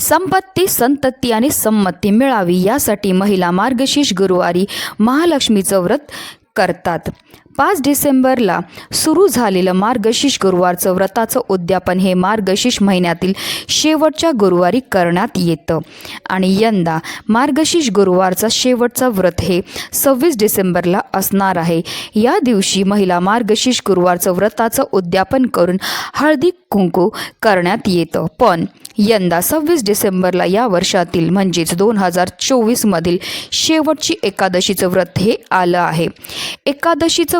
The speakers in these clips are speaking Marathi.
संपत्ती संतती आणि संमती मिळावी यासाठी महिला मार्गशीर्ष गुरुवारी महालक्ष्मीचं व्रत करतात. पाच डिसेंबरला सुरू झालेलं मार्गशीर्ष गुरुवारचं व्रताचं उद्यापन हे मार्गशीर्ष महिन्यातील शेवटच्या गुरुवारी करण्यात येतं. आणि यंदा मार्गशीर्ष गुरुवारचा शेवटचा व्रत हे सव्वीस डिसेंबरला असणार आहे. या दिवशी महिला मार्गशीर्ष गुरुवारचं व्रताचं उद्यापन करून हळदी कुंकू करण्यात येतं. पण यंदा सव्वीस डिसेंबरला या वर्षातील म्हणजेच दोन हजार चोवीसमधील शेवटची एकादशीचं व्रत हे आलं आहे. एकादशीचं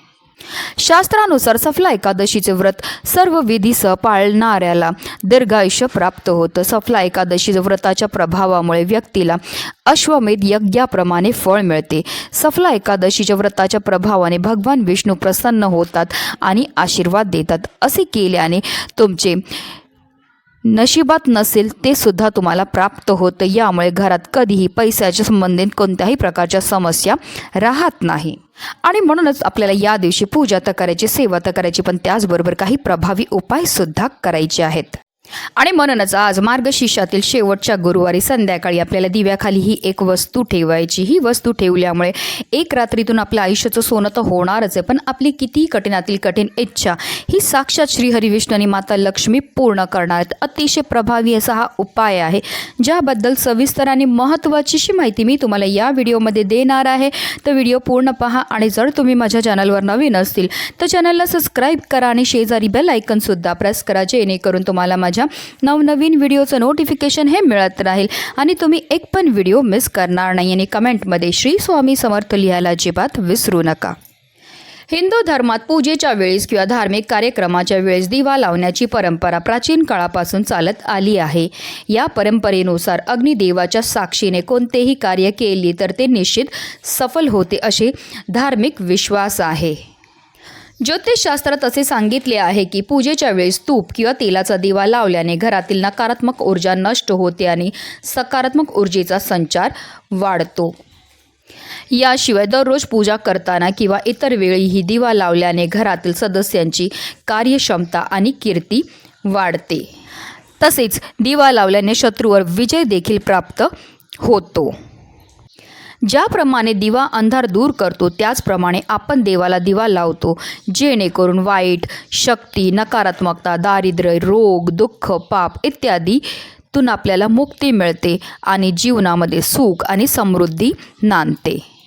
शास्त्रानुसार सफला एकादशीचे व्रत सर्व विधीसह पाळणाऱ्याला दीर्घायुष्य प्राप्त होतं. सफला एकादशी व्रताच्या प्रभावामुळे व्यक्तीला अश्वमेध यज्ञाप्रमाणे फळ मिळते. सफला एकादशीच्या व्रताच्या प्रभावाने भगवान विष्णू प्रसन्न होतात आणि आशीर्वाद देतात. असे केल्याने तुमचे नशिबात नसेल ते सुद्धा तुम्हाला प्राप्त होतं. यामुळे घरात कधीही पैशाच्या संबंधित कोणत्याही प्रकारच्या समस्या राहत नाही. आणि म्हणूनच आपल्याला या दिवशी पूजा तर करायची सेवा तर करायची पण त्याचबरोबर काही प्रभावी उपायसुद्धा करायचे आहेत. आणि म्हणूनच आज मार्गशीर्षातील शेवटच्या गुरुवारी संध्याकाळी आपल्याला दिव्याखाली ही एक वस्तू ठेवायची. ही वस्तू ठेवल्यामुळे एक रात्रीतून आपल्या आयुष्याचं सोनं तर होणारच आहे पण आपली किती कठीणातील कठीण इच्छा ही साक्षात श्री हरिविष्णू आणि माता लक्ष्मी पूर्ण करणार. आहेत अतिशय प्रभावी असा हा उपाय आहे. ज्याबद्दल सविस्तर आणि महत्त्वाचीशी माहिती मी तुम्हाला या व्हिडिओमध्ये देणार आहे. तर व्हिडिओ पूर्ण पहा आणि जर तुम्ही माझ्या चॅनलवर नवीन असतील तर चॅनलला सबस्क्राईब करा आणि शेजारी बेल आयकनसुद्धा प्रेस करा जेणेकरून तुम्हाला माझ्या नवनवीन व्हिडिओचं नोटिफिकेशन हे मिळत राहील. आणि तुम्ही एक पण व्हिडिओ मिस करणार नाही आणि कमेंटमध्ये श्री स्वामी समर्थ लिहायला अजिबात विसरू नका. हिंदू धर्मात पूजेच्या वेळेस किंवा धार्मिक कार्यक्रमाच्या वेळेस दिवा लावण्याची परंपरा प्राचीन काळापासून चालत आली आहे. या परंपरेनुसार अग्निदेवाच्या साक्षीने कोणतेही कार्य केले तर ते निश्चित सफल होते असे धार्मिक विश्वास आहे. ज्योतिषशास्त्रात असे सांगितले आहे की पूजेच्या वेळेस तूप किंवा तेलाचा दिवा लावल्याने घरातील नकारात्मक ऊर्जा नष्ट होते आणि सकारात्मक ऊर्जेचा संचार वाढतो. याशिवाय दररोज पूजा करताना किंवा इतर वेळीही दिवा लावल्याने घरातील सदस्यांची कार्यक्षमता आणि कीर्ती वाढते. तसेच दिवा लावल्याने शत्रूवर विजय देखील प्राप्त होतो. ज्याप्रमाणे दिवा अंधार दूर करतो त्याचप्रमाणे आपण देवाला दिवा लावतो जेणेकरून वाईट शक्ती नकारात्मकता दारिद्र्य रोग दुःख पाप इत्यादी तून आपल्याला मुक्ती मिळते आणि जीवनामध्ये सुख आणि समृद्धी नांदते.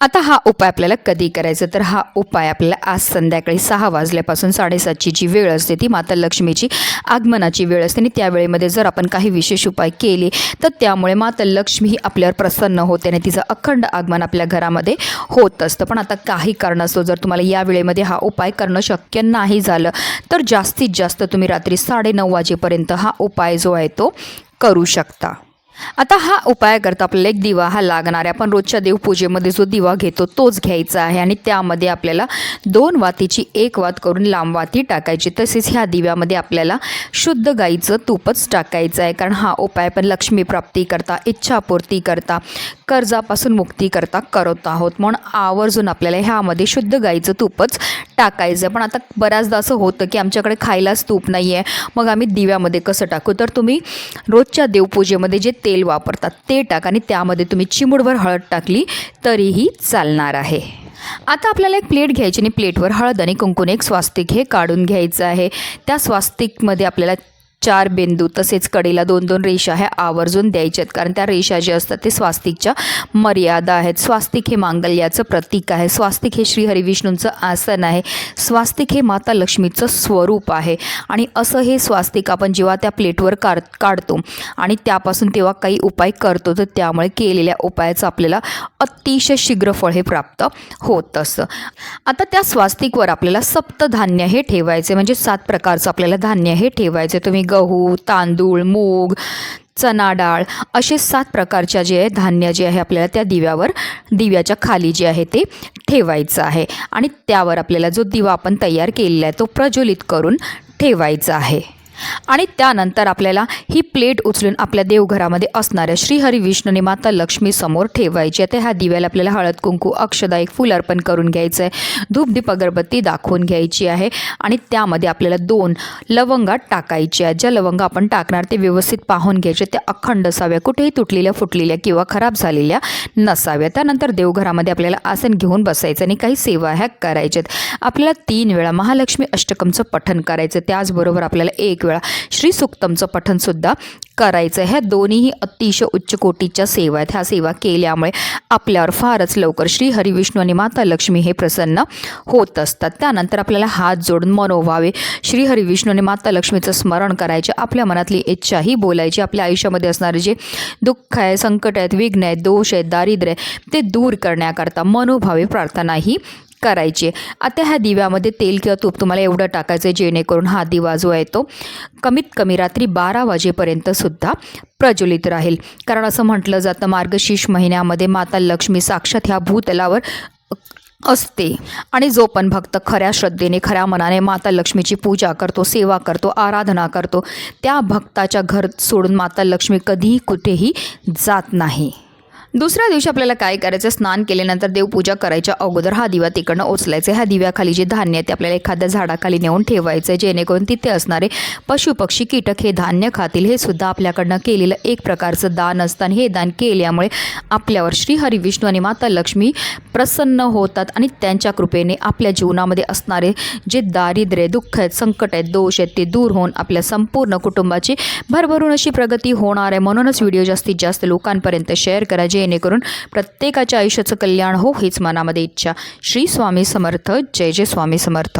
आता हा उपाय आपल्याला कधी करायचा? तर हा उपाय आपल्याला आज संध्याकाळी सहा वाजल्यापासून साडेसातची जी वेळ असते. ती माता लक्ष्मीची आगमनाची वेळ असते. आणि त्या वेळेमध्ये जर आपण काही विशेष उपाय केले तर त्यामुळे माता लक्ष्मी ही आपल्यावर प्रसन्न होते आणि तिचं अखंड आगमन आपल्या घरामध्ये होत असतं. पण आता काही कारणास्तव जर तुम्हाला या वेळेमध्ये हा उपाय करणं शक्य नाही झालं तर जास्तीत जास्त तुम्ही रात्री साडेनऊ वाजेपर्यंत हा उपाय जो आहे तो करू शकता. आता हा उपाय करता आपल्याला एक दिवा हा लागणार आहे. आपण रोजच्या देवपूजेमध्ये जो दिवा घेतो तोच घ्यायचा आहे आणि त्यामध्ये आपल्याला दोन वातीची एक वात करून लांब वाती टाकायची. तसेच ह्या दिव्यामध्ये आपल्याला शुद्ध गाईचं तूपच टाकायचं आहे. कारण हा उपाय पण लक्ष्मीप्राप्ती करता इच्छापूर्ती करता कर्जापासून मुक्ती करता करत आहोत. म्हणून आवर्जून आपल्याला ह्यामध्ये शुद्ध गाईचं तूपच टाकायचं आहे. पण आता बऱ्याचदा असं होतं की आमच्याकडे खायलाच तूप नाही आहे मग आम्ही दिव्यामध्ये कसं टाकू? तर तुम्ही रोजच्या देवपूजेमध्ये जे तेल तेल वापरतात. ते टाक आणि त्यामध्ये तुम्ही चिमूडवर हळद टाकली तरीही चालणार आहे. आता आपल्याला एक प्लेट घ्यायची आणि प्लेटवर हळद आणि कुंकून एक स्वास्तिक हे काढून घ्यायचं आहे. त्या स्वास्तिकमध्ये आपल्याला चार बिंदू तसेच कडेला दोन दोन रेषा ह्या आवर्जून द्यायच्या आहेत कारण त्या रेषा जे असतात ते स्वास्तिकच्या मर्यादा आहेत. स्वास्तिक हे मांगल्याचं प्रतीक आहे. स्वास्तिक हे श्री हरिविष्णूंचं आसन आहे. स्वास्तिक हे माता लक्ष्मीचं स्वरूप आहे. आणि असं हे स्वास्तिक आपण जेव्हा त्या प्लेटवर काढ काढतो आणि त्यापासून तेव्हा काही उपाय करतो तर त्यामुळे केलेल्या उपायाचं आपल्याला अतिशय शीघ्र फळ हे प्राप्त होत असतं आता त्या स्वास्तिकवर आपल्याला सप्तधान्य हे ठेवायचे. म्हणजे सात प्रकारचं आपल्याला धान्य हे ठेवायचे. तुम्ही गहू तांदूळ मूग चना डाळ असे सात प्रकारच्या जे आहे धान्य जे आहे आपल्याला त्या दिव्यावर दिव्याच्या खाली जे आहे ते ठेवायचं आहे. आणि त्यावर आपल्याला जो दिवा आपण तयार केलेला आहे तो प्रज्वलित करून ठेवायचा आहे. आणि त्यानंतर आपल्याला ही प्लेट उचलून आपल्या देवघरामध्ये असणाऱ्या श्रीहरी विष्णूने माता लक्ष्मी समोर ठेवायची. आहे तर ह्या दिव्याला आपल्याला हळद कुंकू अक्षदा एक अर्पण करून घ्यायचं आहे धूपदीप अगरबत्ती दाखवून घ्यायची आहे. आणि त्यामध्ये आपल्याला दोन लवंगा टाकायच्या आहेत. ज्या लवंगा आपण टाकणार ते व्यवस्थित पाहून घ्यायचे. त्या अखंड असाव्या. कुठेही तुटलेल्या फुटलेल्या किंवा खराब झालेल्या नसाव्या. त्यानंतर देवघरामध्ये आपल्याला आसन घेऊन बसायचं आणि काही सेवा ह्या करायच्यात. आपल्याला तीन वेळा महालक्ष्मी अष्टकमचं पठण करायचं. त्याचबरोबर आपल्याला एक वेळा श्री सुक्तमचं पठनसुद्धा करायचं ह्या दोन्हीही अतिशय उच्च कोटीच्या सेवा आहेत. ह्या सेवा केल्यामुळे आपल्यावर फारच लवकर श्री हरिविष्णू आणि माता लक्ष्मी हे प्रसन्न होत असतात. त्यानंतर आपल्याला हात जोडून मनोभावे श्री हरिविष्णू आणि माता लक्ष्मीचं स्मरण करायचे. आपल्या मनातली इच्छाही बोलायची. आपल्या आयुष्यामध्ये असणारे जे दुःख आहे संकट आहेत विघ्न आहेत दोष आहेत दारिद्र्य आहे ते दूर करण्याकरता मनोभावे प्रार्थनाही करायची आता ह्या दिव्यामध्ये तेल किंवा तूप तुम्हाला एवढं टाकायचं आहे जेणेकरून हा दिवा जो आहे तो कमीत कमी रात्री बारा वाजेपर्यंत सुद्धा प्रज्वलित राहील. कारण असं म्हटलं जातं मार्गशीर्ष महिन्यामध्ये माता लक्ष्मी साक्षात ह्या भूतलावर असते. आणि जो पण भक्त खऱ्या श्रद्धेने खऱ्या मनाने माता लक्ष्मीची पूजा करतो सेवा करतो आराधना करतो त्या भक्ताच्या घर सोडून माता लक्ष्मी कधीही कुठेही जात नाही. दुसऱ्या दिवशी आपल्याला काय करायचं? स्नान केल्यानंतर देवपूजा करायच्या अगोदर हा दिवा तिकडनं ओचलायचा. ह्या दिव्याखाली जे धान्य आहे ते आपल्याला एखाद्या झाडाखाली नेऊन ठेवायचं आहे जेणेकरून तिथे असणारे पशुपक्षी कीटक हे धान्य खातील. हे सुद्धा आपल्याकडनं केलेलं एक प्रकारचं दान असतं आणि हे दान केल्यामुळे आपल्यावर श्री हरी विष्णू आणि माता लक्ष्मी प्रसन्न होतात आणि त्यांच्या कृपेने आपल्या जीवनामध्ये असणारे जे दारिद्र्य दुःख आहेत संकट आहेत दोष आहेत ते दूर होऊन आपल्या संपूर्ण कुटुंबाची भरभरून अशी प्रगती होणार आहे. म्हणूनच व्हिडिओ जास्तीत जास्त लोकांपर्यंत शेअर करा जेणेकरून प्रत्येकाच्या आयुष्याचं कल्याण हो हीच मनामध्ये इच्छा. श्री स्वामी समर्थ. जय जय स्वामी समर्थ.